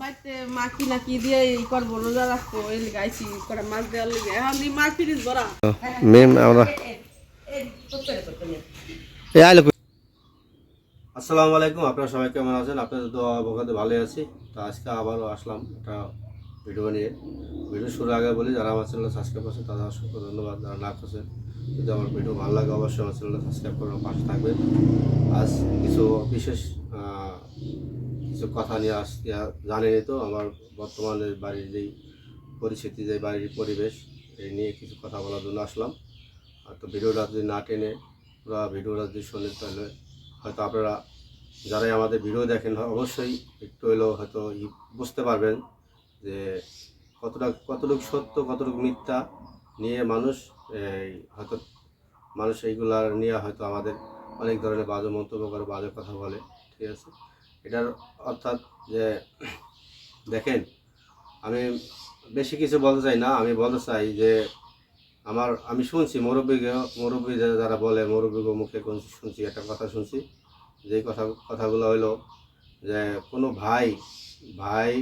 বাড়িতে মা কি না কি দিয়ে ই করব রোজা রাখব এই গাইছি করে মাছ দেওয়ার লেগে। এখন দি মাছ ফিরিস বড়া মেম আমরা এই আইলো আসসালামু আলাইকুম আপনারা সবাই কেমন আছেন? আপনাদের তো অবগত ভালোই আছি। তো আজকে আবারও আসলাম একটা ভিডিও নিয়ে। ভিডিও শুরু আগে বলি যারা আমার চ্যানেল সাবস্ক্রাইব করছেন তাদের অসংখ্য ধন্যবাদ। যারা না করছেন যদি আমার ভিডিও ভালো লাগে অবশ্যই আমার চ্যানেলটা সাবস্ক্রাইব করে পাশে থাকবেন। আজ কিছু বিশেষ আহ, কিছু কথা নিয়ে আস জানেনি তো, আমার বর্তমানে বাড়ির যেই পরিস্থিতি যে বাড়ির পরিবেশ, এই নিয়ে কিছু কথা বলার জন্য আসলাম। আর তো ভিডিওটা যদি না টেনে পুরো ভিডিওটা যদি শোনেন তাহলে হয়তো আপনারা যারাই আমাদের ভিডিও দেখেন অবশ্যই একটু হলেও হয়তো বুঝতে পারবেন যে কতটা, কতটুকু সত্য, কতটুকু মিথ্যা নিয়ে মানুষ, এই হয়তো মানুষ এইগুলার নিয়ে হয়তো আমাদের অনেক ধরনের বাজে মন্তব্য করে, বাজে কথা বলে, ঠিক আছে? এটার অর্থাৎ যে, দেখেন, আমি বেশি কিছু বলতে চাই না, আমি বলতে চাই যে, আমার, আমি শুনছি মুরব্বীকে মুরব্বী যারা বলে মুরব্বীকে মুখে শুনছি, একটা কথা শুনছি, যেই কথা, কথাগুলো হলো যে, কোনো ভাই ভাই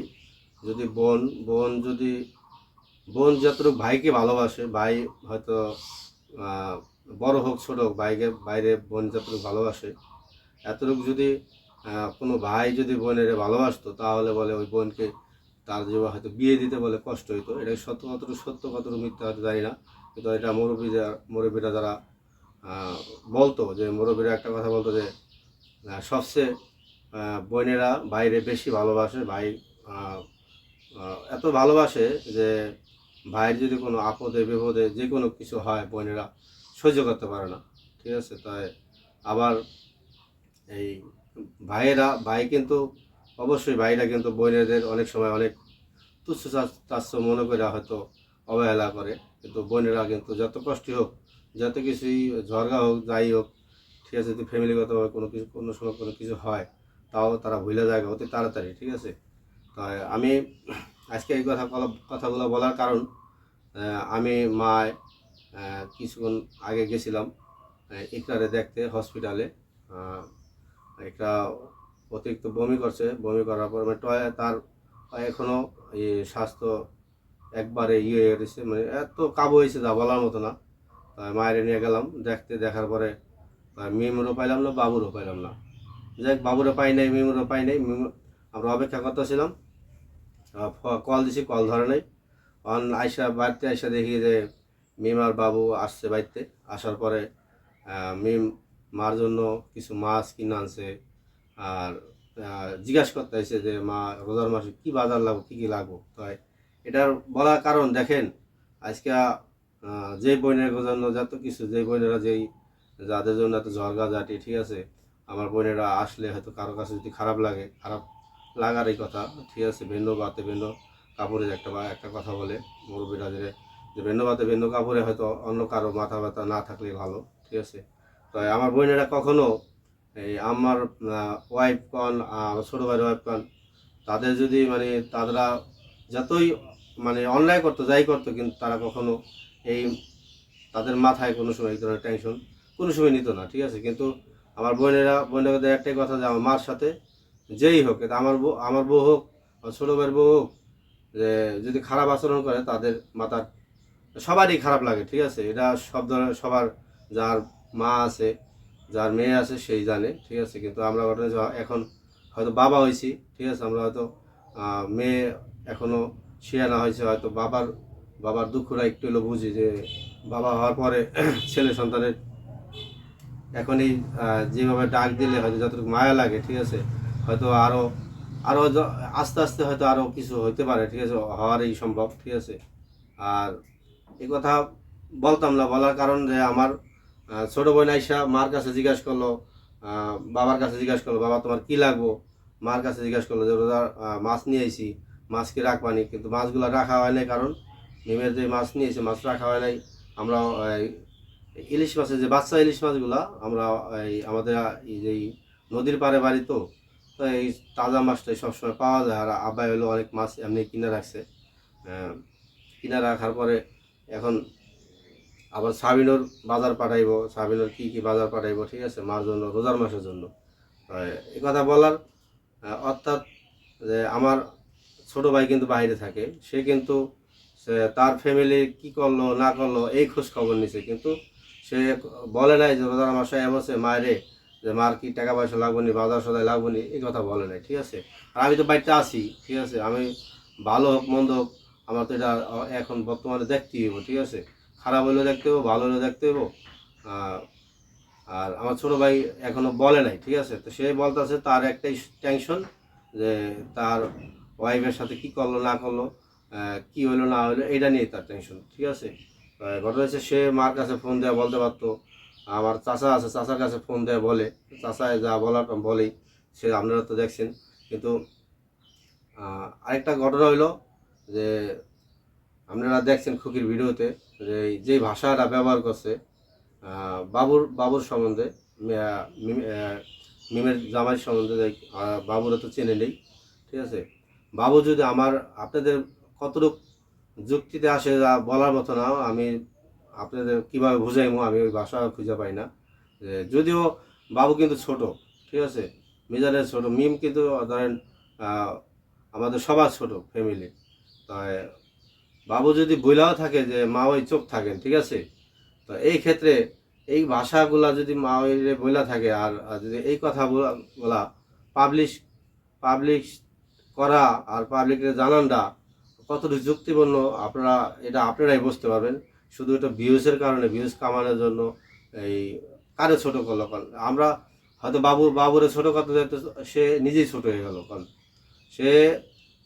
যদি বোন বোন যদি, বোন যতটুকু ভাইকে ভালোবাসে, ভাই হয়তো বড় হোক, ছোট হোক, ভাইকে, বাইরে বোন যতটুকু ভালোবাসে, এতটুকু যদি কোনো ভাই যদি বোনের ভালোবাসতো, তাহলে বলে ওই বোনকে তার যে হয়তো বিয়ে দিতে বলে কষ্ট হইতো। এটা সত্য কতটুকু সত্য কতটুকু মিথ্যা হয়তো জানি না। কিন্তু এটা মুরব্বী মুরব্বীরা যারা বলতো যে, মুরব্বীরা একটা কথা বলতো যে সবচেয়ে বোনেরা বাইরে বেশি ভালোবাসে, ভাই এত ভালোবাসে যে, ভাইয়ের যদি কোনো আপদে, বিপদে যে কোনো কিছু হয় বোনেরা, সহ্য করতে পারে না। ঠিক আছে? তাই আবার এই ভাইয়েরা, ভাই কিন্তু অবশ্যই ভাইরা কিন্তু বোনেদের অনেক সময় অনেক তুচ্ছ তাচ্ছ মনে করে হয়তো অবহেলা করে। কিন্তু বোনেরা কিন্তু যত কষ্টই হোক, যত কিছুই ঝরগা হোক, যাই হোক, ঠিক আছে, যদি ফ্যামিলিগতভাবে কোনো কিছু, কোনো সময় কোনো কিছু হয়, তাও তারা ভুলে যায় অতি তাড়াতাড়ি, ঠিক আছে? তাই আমি আজকে এই কথা কথাগুলো বলার কারণ আমি মায় কিছুক্ষণ আগে গেছিলাম ইকরারে দেখতে, হসপিটালে একটা অতিরিক্ত বমি করছে। বমি করার পর মানে টয়- তার এখনও স্বাস্থ্য একবারে ইয়ে হয়ে গেছে। মানে এত কাবু হয়েছে যা বলার মতো না। তাই মায়ের নিয়ে গেলাম, দেখতে দেখার পরে মিমুরও পাইলাম না, বাবুরও পাইলাম না। যাই বাবুরও পাই নাই মিমুরও পাই নাই। আমরা অপেক্ষা করতেছিলাম। কল দিছি, কল ধরে নাই। অন আইসা বাড়িতে আইসা দেখি যে মিম আর বাবু আসছে বাড়িতে। আসার পরে মিম মার জন্য কিছু মাছ কিনে আনছে। আর জিজ্ঞাসা করতে হয়েছে যে, মা, রোজার মাসে কি বাজার লাগবো? কী কী লাগবো? তাই এটার বলার কারণ দেখেন, আজকে যে বোনের জন্য যত কিছু, যে বোনেরা যেই, যাদের জন্য এত ঝরগা ঠিক আছে? আমার বোনেরা আসলে হয়তো কারও কাছে যদি খারাপ লাগে, খারাপ লাগারই কথা, ঠিক আছে? ভিন্ন বাতে ভিন্ন কাপড়ের একটা বা, একটা কথা বলে মুরব্বীরা যে ভিন্ন বাতে ভিন্ন কাপড়ে হয়তো অন্য কারও মাথা ব্যথা না থাকলে ভালো, ঠিক আছে? তো আমার বোনেরা কখনো এই আমার ওয়াইফ কন ছোটো ভাইয়ের ওয়াইফ কন, তাদের যদি মানে তারা যতই মানে অন্যায় করতো, যাই করতো, কিন্তু তারা কখনো এই তাদের মাথায় কোনো সময় এই ধরনের টেনশন কোনো সময় নিত না, ঠিক আছে? কিন্তু আমার বোনেরা, বোনেদের একটাই কথা যে আমার মার সাথে যেই হোক আমার বউ আমার বউ হোক ছোটো ভাইয়ের বউ হোক, যে যদি খারাপ আচরণ করে, তাদের মাথার সবারই খারাপ লাগে, ঠিক আছে? এটা সব ধরনের, সবার যার মা আছে যার মেয়ে আছে সেই জানে ঠিক আছে? কিন্তু আমরা ঘটনা এখন হয়তো বাবা হয়েছি ঠিক আছে? আমরা হয়তো মেয়ে এখনও শিয়ানা হয়েছে হয়তো বাবার বাবার দুঃখটা একটু হলেও বুঝি যে বাবা হওয়ার পরে ছেলে সন্তানের এখনই আহ, যেভাবে ডাক দিলে হয়তো যতটুকু মায়া লাগে ঠিক আছে? হয়তো আরও আরও আস্তে আস্তে হয়তো আরও কিছু হইতে পারে ঠিক আছে? হওয়ারই সম্ভব ঠিক আছে? আর এ কথা বলতাম না বলার কারণ যে আমার ছোট বোন আইসা মার কাছে জিজ্ঞাসা করল বাবার কাছে জিজ্ঞাসা করল, বাবা তোমার কি লাগবো? মার কাছে জিজ্ঞাসা করল যে রোজার মাছ নিয়ে আইছি, মাছ কি রাখবানি কিন্তু মাছগুলো রাখা হয় নাই কারণ নিমের যে মাছ নিয়ে এসে মাছ রাখা হয় নাই। আমরা ইলিশ মাছের যে বাচ্চা ইলিশ মাছগুলা, আমরা, এই, আমাদের, এই যে নদীর পাড়ে বাড়ি তো তো এই তাজা মাছটাই সবসময় পাওয়া যায়। আর আব্বাই হলো অনেক মাছ এমনি কিনে রাখছে। কিনে রাখার পরে এখন আবার সাবিনোর বাজার পাঠাইবো, সাবিনোর কি কি বাজার পাঠাইবো, ঠিক আছে, মার জন্য, রোজার মাসের জন্য। এই কথা বলার অর্থাৎ যে আমার ছোট ভাই কিন্তু বাইরে থাকে, সে কিন্তু, সে তার ফ্যামিলি কি করল, না করল, এই খোঁজ খবর নিছে। কিন্তু সে বলে নাই যে, রোজার মাসে এবছর মায়েরে, যে মার কি টাকা পয়সা লাগবো নি, বাজার সদায় লাগবো নি? এই কথা বলে নাই, ঠিক আছে? আর আমি তো বাড়িতে আছি, ঠিক আছে? আমি ভালো হোক, মন্দ হোক, আমার তো এটা এখন বর্তমানে দেখতেই হব ঠিক আছে? খারাপ হলেও দেখতে হব, ভালো হলেও দেখতে হব। আর আমার ছোটো ভাই এখনও বলে নাই, ঠিক আছে? তো সে বলতেছে তার একটাই টেনশন যে তার ওয়াইফের সাথে কি করল, না করল কি হলো, না হলো, এটা নিয়ে তার টেনশন, ঠিক আছে? ঘটনা হচ্ছে সে মার কাছে ফোন দেওয়া বলতে পারতো। আমার চাচা আছে, চাচার কাছে ফোন দেয় বলে, চাচায় যা বলার বলেই, সে আপনারা তো দেখছেন। কিন্তু আরেকটা ঘটনা হইল যে আপনারা দেখছেন খুকির ভিডিওতে যে ভাষাটা ব্যবহার করছে বাবুর বাবুর সম্বন্ধে মিমের জামাই সম্বন্ধে বাবুরা তো চেনে নেই, ঠিক আছে? বাবু যদি আমার, আপনাদের কতটুক যুক্তিতে আসে যা বলার মতো না, আমি আপনাদের কীভাবে বুঝাইমো, আমি ওই ভাষা খুঁজে পাই না। যে যদিও বাবু কিন্তু ছোট, ঠিক আছে? মিজানের ছোট, মিম কিন্তু ধরেন আমাদের সবার ছোট ফ্যামিলি তাই বাবু যদি বইলাও থাকে যে মা ওই চোখ থাকেন, ঠিক আছে? তো এই ক্ষেত্রে এই ভাষাগুলা যদি মা ওই বইলা থাকে আর যদি এই কথা বলা- বলা পাবলিশ পাবলিশ করা আর পাবলিকের জানানটা কতটুকু যুক্তিপূর্ণ আপনারা এটা আপনারাই বুঝতে পারবেন। শুধু এটা ভিউজের কারণে, ভিউজ কামানোর জন্য এই কারে ছোট করল কারণ আমরা হয়তো বাবু বাবুরে ছোট কথা সে নিজেই ছোট হয়ে গেল কারণ সে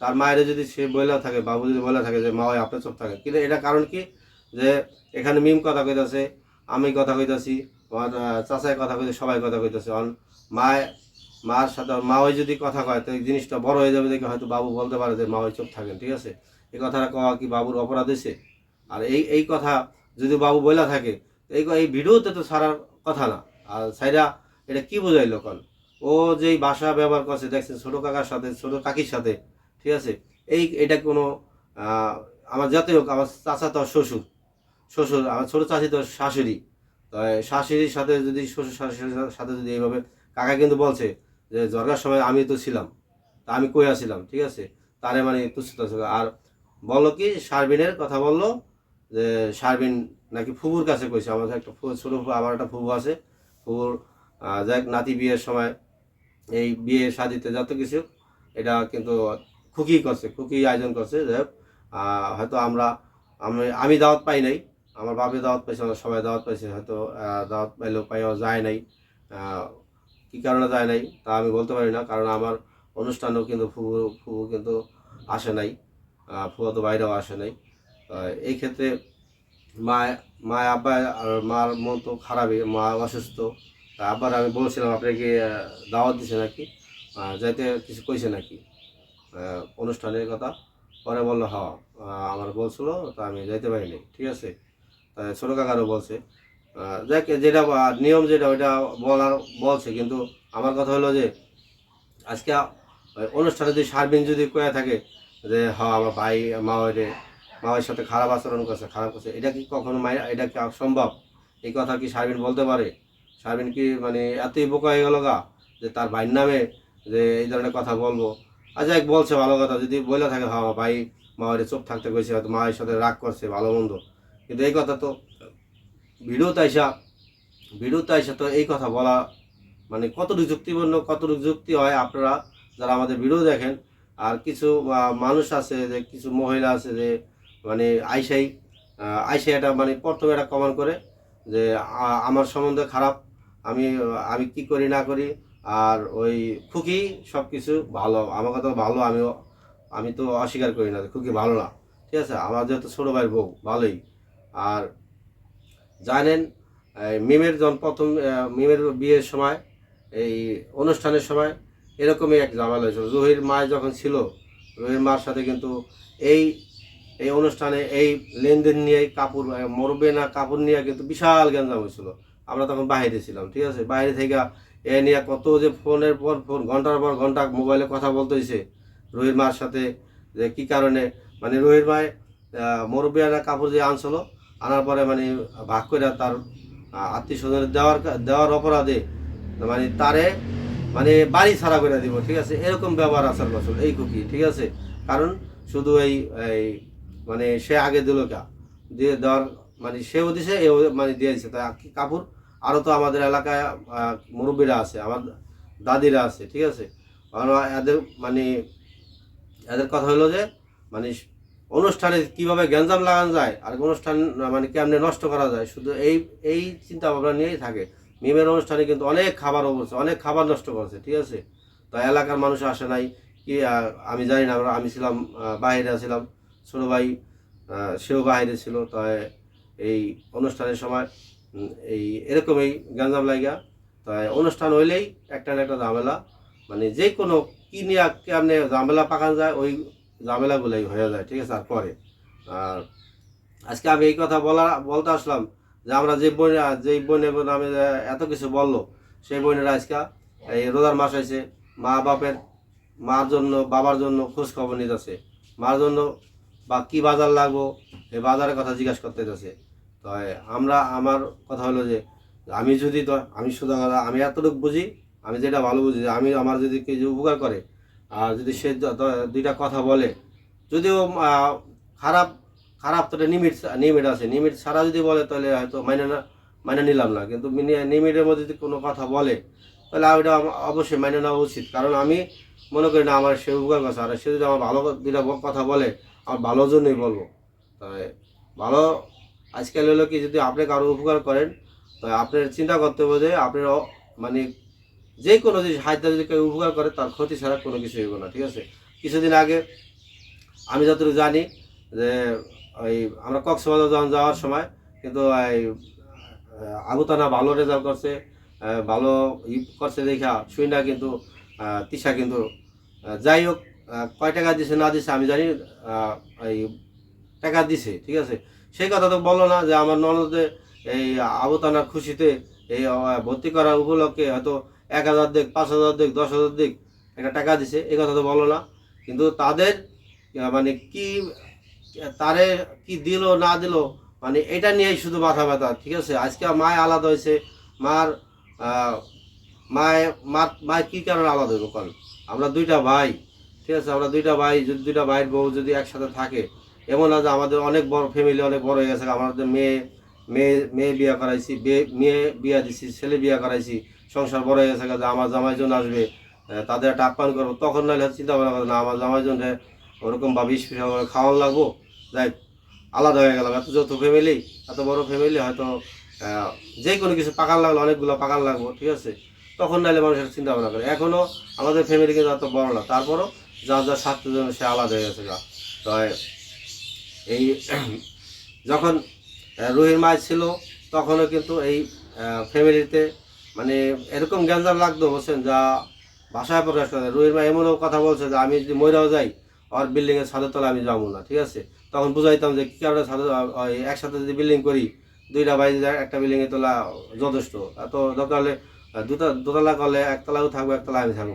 তার মায়ের যদি সে বইলা থাকে বাবু যদি বইলা থাকে যে, মা, ওই আপনার চোখ থাকে কিন্তু এটা কারণ কি? যে, এখানে মিম কথা কইতাছে, আমি কথা কইতাছি, আমার চাচাই কথা কইতে সবাই কথা কইতাছে। অন মায়, মার সাথে মা ওই যদি কথা কয়, তো এই জিনিসটা বড় হয়ে যাবে দেখে হয়তো বাবু বলতে পারে যে, মা, ওই চুপ থাকেন। ঠিক আছে? এই কথাটা কওয়া কি বাবুর অপরাধ হয়েছে আর এই এই কথা যদি বাবু বইলা থাকে, এই এই ভিডিওতে তো সারার কথা না। আর সাইরা এটা কি বোঝাইলো কন? ও যেই ভাষা ব্যবহার করছে, দেখছেন ছোটো কাকার সাথে, ছোটো কাকির সাথে ঠিক আছে? এই, এটা কোনো আমার যাতে হোক, আমার চাচা তো শ্বশুর। শ্বশুর, আমার ছোটো চাচি তো শাশুড়ি। শাশুড়ির সাথে যদি, শ্বশুর শাশুড়ির সাথে যদি এইভাবে, কাকা কিন্তু বলছে যে জরগার সময় আমি তো ছিলাম। তা আমি কই আসছিলাম ঠিক আছে? তারে মানে তুচ্ছ তুচ্ছ আর বলল কি, শারবিনের কথা বলল যে, শারবিন নাকি ফুবুর কাছে কইছে। আমার একটা ছোট আমার একটা ফুবু আছে। ফুবুর যাই নাতি বিয়ের সময় এই বিয়ে শাদিতে যত কিছু, এটা কিন্তু খুকি করছে খুকি আয়োজন করছে আহ, হয়তো আমরা আমি আমি দাওয়াত পাই নাই আমার বাপে দাওয়াত পাইছে আমরা সবাই দাওয়াত পাইছে হয়তো দাওয়াত পাইলেও পাইও যায় নাই। কি কারণে যায় নাই তা আমি বলতে পারি না কারণ আমার অনুষ্ঠানেও কিন্তু ফুবু ফুবু কিন্তু আসে নাই ফুয়া তো বাইরেও আসে নাই। এই ক্ষেত্রে মা মা আব্বা আর মার মন তো খারাপই মা অসুস্থ আব্বার আমি বলছিলাম আপনাকে দাওয়াত দিছে নাকি? যাইতে কিছু কইছে নাকি? অনুষ্ঠানের কথা। পরে বলল, হ আমার বলছিল তা আমি যাইতে পারিনি, ঠিক আছে? ছোটো কাকারও বলছে যাক যেটা নিয়ম যেটা, ওইটা বলার, বলছে। কিন্তু আমার কথা হলো যে, আজকে অনুষ্ঠানে যদি সার্বিন যদি কয়ে থাকে যে, হ, আমার ভাই মাওয়ারে মাওয়ের সাথে খারাপ আচরণ করছে, খারাপ করছে, এটা কি কখনো মাই এটা কি সম্ভব এই কথা কি সার্বিন বলতে পারে? সার্বিন কি মানে এতই বোকা হয়ে গেল গা যে, তার ভাইয়ের নামে যে, এই ধরনের কথা বলব। আচ্ছা এক বলছে ভালো কথা, যদি বলে থাকে আমার ভাই মাওয়ারে চোখ থাকতে কইছে, হয়তো মায়ের সাথে রাগ করছে, ভালো মন্দ। কিন্তু এই কথা তো ভিডিওতে আইসা ভিডিওতে আইসা তো এই কথা বলা মানে কতটুকু যুক্তিপূর্ণ, কতটুকু যুক্তি হয় আপনারা যারা আমাদের ভিডিও দেখেন, আর কিছু মানুষ আছে যে, কিছু মহিলা আছে যে মানে আইসাই আইসাই এটা মানে প্রথমে এটা কমান করে যে আমার সম্বন্ধে খারাপ, আমি আমি কি করি না করি আর ওই খুকি সব কিছু ভালো, আমার কথা ভালো, আমিও, আমি তো অস্বীকার করি না খুকি ভালো না। ঠিক আছে? আমার যেহেতু ছোটো ভাইয়ের বউ, ভালোই। আর জানেন মিমের যখন প্রথম মিমের বিয়ের সময়, এই অনুষ্ঠানের সময় এরকমই এক ঝামেলা হয়েছিল। রুহির মা যখন ছিল, রুহির মার সাথে কিন্তু এই এই অনুষ্ঠানে এই লেনদেন নিয়ে কাপড় মরবে না কাপড় নিয়ে কিন্তু বিশাল গ্যাঞ্জাম হয়েছিল। আমরা তখন বাইরে ছিলাম, ঠিক আছে? বাইরে থেকে এ নিয়ে কত যে ফোনের পর ফোন, ঘণ্টার পর ঘণ্টা মোবাইলে কথা বলতে হয়েছে রুহির মার সাথে, যে কি কারণে? মানে রুহির মায় মরবে না কাপড় যে আনছিল, আনার পরে মানে ভাগ করে তার আত্মীয় স্বজনের দেওয়ার দেওয়ার অপরাধে মানে তারে মানে বাড়ি ছাড়া করে দিব, ঠিক আছে? এরকম ব্যবহার আসার বছর এই কুকি, ঠিক আছে? কারণ শুধু এই মানে সে আগে দিল কা, দিয়ে দেওয়ার মানে সেও দিছে, এও মানে দিয়ে দিছে। তাই কাপড়? আরও তো আমাদের এলাকায় মুরব্বীরা আছে, আমার দাদিরা আছে, ঠিক আছে? আর এদের মানে এদের কথা হলো যে মানে অনুষ্ঠানে কীভাবে গ্যাঞ্জাম লাগানো যায় আর অনুষ্ঠান মানে কেমনে নষ্ট করা যায়, শুধু এই এই চিন্তা ভাবনা নিয়েই থাকে। মিমের অনুষ্ঠানে কিন্তু অনেক খাবার অবস্থা অনেক খাবার নষ্ট করছে, ঠিক আছে? তো এলাকার মানুষ আসে নাই, কি আমি জানি না, আমরা, আমি ছিলাম বাইরে ছিলাম, ছোটো ভাই সেও বাইরে ছিল, তাই এই অনুষ্ঠানের সময় এই এরকমই গ্যাঞ্জাম লাগা তাই অনুষ্ঠান হইলেই একটা না একটা ঝামেলা। মানে যে কোনো কি নিয়ে ঝামেলা পাকানো যায়, ওই ঝামেলাগুলোই হয়ে যায়, ঠিক আছে, আর পরে। আর আজকে আমি এই কথা বলা, বলতে আসলাম যে আমরা যে বোন যে বোনের নামে এত কিছু বলল, সেই বোনেরা আজকে এই রোজার মাস হয়েছে। মা বাপের, মার জন্য, বাবার জন্য খোঁজ খবর নিতেছে। মার জন্য বা কি বাজার লাগবো, এই বাজারের কথা জিজ্ঞাসা করতে যাচ্ছে তো আমরা, আমার কথা হলো যে, আমি যদি আমি শুধু আমি এতটুকু বুঝি, আমি যেটা ভালো বুঝি আমি আমার যদি কিছু উপকার করে, আর যদি সে দুইটা কথা বলে, যদিও খারাপ খারাপ তো নিমিট নিমিট আছে। নিমিট ছাড়া যদি বলে, তাহলে হয়তো মাইনে না, মাইনে নিলাম না। কিন্তু নিমিটের মধ্যে যদি কোনো কথা বলে, তাহলে ওইটা অবশ্যই মাইনে নেওয়া উচিত। কারণ আমি মনে করি না আমার সে উপকার করছে। আর সে যদি আমার ভালো দুইটা কথা বলে, আমার ভালো জন্যই বলব। তাই ভালো আজকাল হলো কি, যদি আপনি কারও উপকার করেন, তো আপনার চিন্তা করতে হবে যে আপনার মানে যে কোনো জিনিস হাইতে যদি কেউ উপকার করে, তার ক্ষতি ছাড়া কোনো কিছু হইব না, ঠিক আছে? কিছুদিন আগে আমি যতটুকু জানি যে, ওই আমরা কক্সবাজার যখন যাওয়ার সময়, কিন্তু এই আগুতানা ভালো রেজাল্ট করছে ভালো ই করছে দেখা শুই না কিন্তু তিশা কিন্তু যাই হোক কয় টাকা দিছে না দিছে আমি জানি এই টাকা দিছে, ঠিক আছে? সেই কথা তো বলল না যে আমার ননদে এই আবতানা খুশিতে এই ভর্তি করার উপলক্ষে হয়তো এক হাজার দিক পাঁচ হাজার দিক দশ হাজার দিক একটা টাকা দিছে এই কথা তো বলো না। কিন্তু তাদের মানে কি তারে কি দিল না দিল মানে এটা নিয়েই শুধু মাথা ব্যথা ঠিক আছে? আজকে মায় আলাদা হয়েছে মার আহ, মায় মার মায়ের কী কারণে আলাদা হইব কারণ আমরা দুইটা ভাই ঠিক আছে? আমরা দুইটা ভাই যদি দুইটা ভাইয়ের বউ যদি একসাথে থাকে এমন না যে আমাদের অনেক বড় ফ্যামিলি অনেক বড় হয়ে গেছে। আমাদের মেয়ে মেয়ে মেয়ে বিয়া করাইছি মেয়ে বিয়া দিছি, ছেলে বিয়া করাইছি, সংসার বড় হয়ে গেছে যে আমার জামাই জন আসবে তাদের একটা আপ্যায়ন করব। তখন নাহলে চিন্তা ভাবনা করে না, আমার জামাই জন ওরকম বা বিষ ফিস খাওয়ান লাগবো। যাই আলাদা হয়ে গেল এত যৌথ ফ্যামিলি এত বড় ফ্যামিলি হয়তো যে কোনো কিছু পাকান লাগল, অনেকগুলো পাকান লাগবো, ঠিক আছে? তখন নাহলে মানুষের চিন্তা ভাবনা করে এখনও আমাদের ফ্যামিলি কিন্তু এত বড় না। তারপরও যার যার স্বার্থের জন্য সে আলাদা হয়ে গেছে গা। তো এই, যখন রুহির মাছ ছিল, তখনও কিন্তু এই ফ্যামিলিতে মানে এরকম গ্যাঞ্জাম লাগতো বলছেন যা ভাষায় প্রকাশ করে। রুহির মা এমনও কথা বলছে যে, আমি যদি ময়রাও যাই আর বিল্ডিংয়ের ছাদের তলা আমি যাব না ঠিক আছে? তখন বুঝাইতাম যে, কী কারণে ছাদে ওই একসাথে যদি বিল্ডিং করি, দুইটা বাইরে যায় একটা বিল্ডিংয়ে তোলা যথেষ্ট। এত দরকার হলে দুটা দোতলা করলে একতলাও থাকব একতলা আমি থাকব।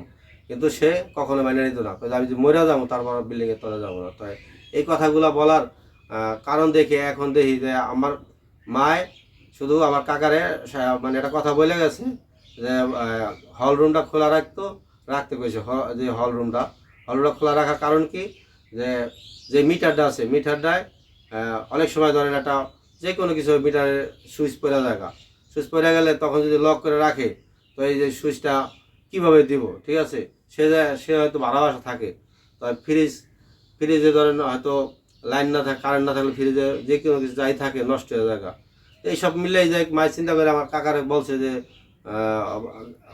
কিন্তু সে কখনো মেনে নিত না। আমি যদি মরে যাব, তারপর বিল্ডিংয়ের তলা যাব না। তাই এই কথাগুলো বলার কারণ দেখে এখন দেখি যে আমার মায় শুধু আমার কাকারে মানে একটা কথা বলে গেছে যে হল রুমটা খোলা রাখতো, রাখতে কইছে যে হল রুমটা হল রুমটা খোলা রাখার কারণ কি? যে যে মিটারটা আছে, মিটারটায় অনেক সময় ধরেন একটা যে কোনো কিছু মিটারের সুইচ পরে জায়গা সুইচ পরে গেলে তখন যদি লক করে রাখে, তো এই যে সুইচটা কীভাবে দিব, ঠিক আছে? সে সে হয়তো ভাড়া বাসা থাকে। তো ফ্রিজ ফ্রিজে ধরেন হয়তো লাইন না থাকে কারেন্ট না থাকলে ফ্রিজে যে কোনো কিছু যাই থাকে, নষ্ট হয়ে জায়গা এইসব মিলেই যায় মায়ের চিন্তা করে আমার কাকারে বলছে যে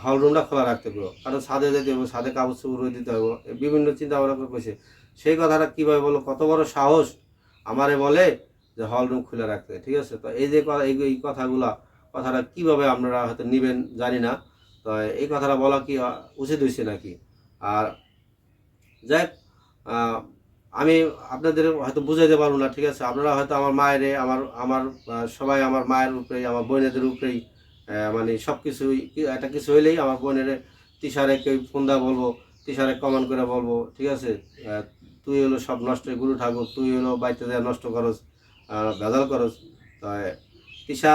হল রুমটা খোলা রাখতে হবে কারণ ছাদে যেতে হবে, ছাদে কাগজ চুপড় দিতে হবে বিভিন্ন চিন্তা ভাবনা করে কইছে সেই কথাটা কীভাবে বলো? কত বড় সাহস আমারে বলে যে হল রুম খুলে রাখতে, ঠিক আছে? তো এই যে এই এই কথাগুলা, কথাটা কীভাবে আপনারা হয়তো নেবেন জানি না। তো এই কথাটা বলা কি উচিত হয়েছে নাকি? আর যাই আমি আপনাদের হয়তো বুঝাইতে পারব না, ঠিক আছে? আপনারা হয়তো আমার মায়েরে, আমার আমার সবাই আমার মায়ের উপরেই, আমার বোনেদের উপরেই মানে সব কিছুই একটা কিছু হইলেই আমার বোনের তিসারে কেউ ফোন দা বলব তিসারে কমেন্ট করে বলব, ঠিক আছে? তুই হলো সব নষ্ট গুরু ঠাকুর, তুই হলো বাড়িতে দেয় নষ্ট করস ভেজাল করস। তাই তিশা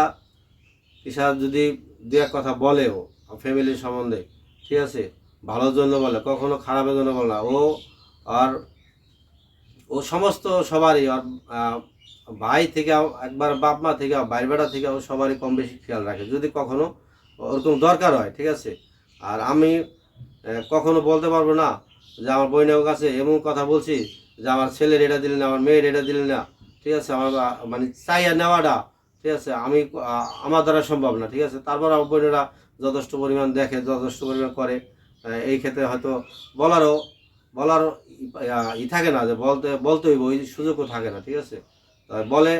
তিশা যদি দু এক কথা বলেও ফ্যামিলির সম্বন্ধে, ঠিক আছে? ভালোর জন্য বলে, কখনো খারাপের জন্য বলে না। ও আর ও সমস্ত সবারই ভাই থেকে, একবার বাপ মা থেকে, ভাই বেড়া থেকে ও সবারই কম বেশি খেয়াল রাখে। যদি কখনো ওরকম দরকার হয়, ঠিক আছে? আর আমি কখনো বলতে পারব না যে আমার বইনের কাছে এমন কথা বলছি যে আমার ছেলের এটা দিলেন না, আমার মেয়ের এটা দিলেন না, ঠিক আছে? আমার মানে চাইয়া নেওয়াটা, ঠিক আছে? আমি আমার দ্বারা সম্ভব না, ঠিক আছে? তারপর আমার বোনেরা যথেষ্ট পরিমাণ দেখে, যথেষ্ট পরিমাণ করে এই ক্ষেত্রে হয়তো বলারও বলার ই- থাকে না যে বলতে বলতে হইব, ওই সুযোগও থাকে না, ঠিক আছে? বলে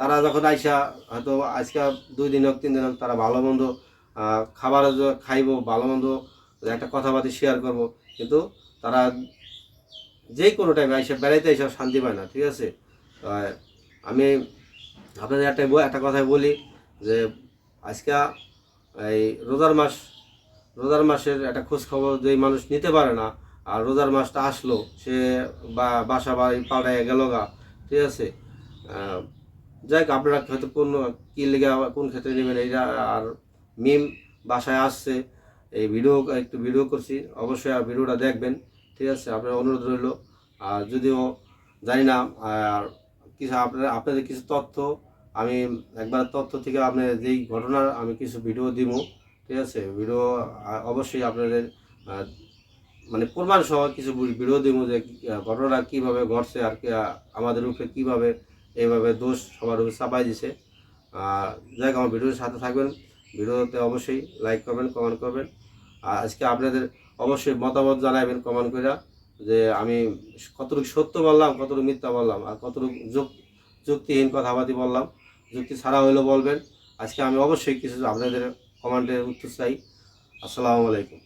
তারা যখন আইসা, হয়তো আজকে দুই দিন হোক, তিন দিন হোক, তারা ভালো মন্দ খাবার খাইবো, ভালো মন্দ একটা কথাবার্তা শেয়ার করব, কিন্তু তারা যে কোনো টাইমে আইসা, বেড়াইতে এসব শান্তি পায় না, ঠিক আছে? আমি আপনাদের একটা একটা কথাই বলি যে আজকে এই রোজার মাস রোজার মাসের একটা খোঁজ খবর যে মানুষ নিতে পারে না, আর রোজার মাসটা আসলো, সে বা, বাসা বাড়ি পাড়ায় গেল গা, ঠিক আছে? যাই হোক, আপনারা হয়তো কোন, কী লেগে, কোন ক্ষেত্রে নেবেন এইটা, আর মিম বাসায় আসছে, এই ভিডিও, একটু ভিডিও করছি, অবশ্যই ভিডিওটা দেখবেন, ঠিক আছে? আপনার অনুরোধ রইল, আর যদিও জানি না, আর কিছু আপনার, আপনাদের কিছু তথ্য, আমি একবার তথ্য থেকে আপনার যেই ঘটনার আমি কিছু ভিডিও দিব ঠিক আছে? ভিডিও অবশ্যই আপনাদের মানে প্রমাণ সহ কিছু ভিডিও দিব যে ঘটনা কীভাবে ঘটছে আর কি আমাদের উপরে কীভাবে এইভাবে দোষ সবার উপরে চাপাই দিছে। যাই আমার ভিডিওর সাথে থাকবেন। ভিডিওতে অবশ্যই লাইক করবেন কমেন্ট করবেন। আর আজকে আপনাদের অবশ্যই মতামত জানাবেন কমেন্ট করে যে আমি কতটুকু সত্য বললাম, কতটুকু মিথ্যা বললাম, আর কতটুকু যুক, যুক্তিহীন কথাবার্তি বললাম। যুক্তি ছাড়া হইলেও বলবেন। আজকে আমি অবশ্যই কিছু আপনাদের কমেন্টের উত্তর চাই। আসসালামু আলাইকুম।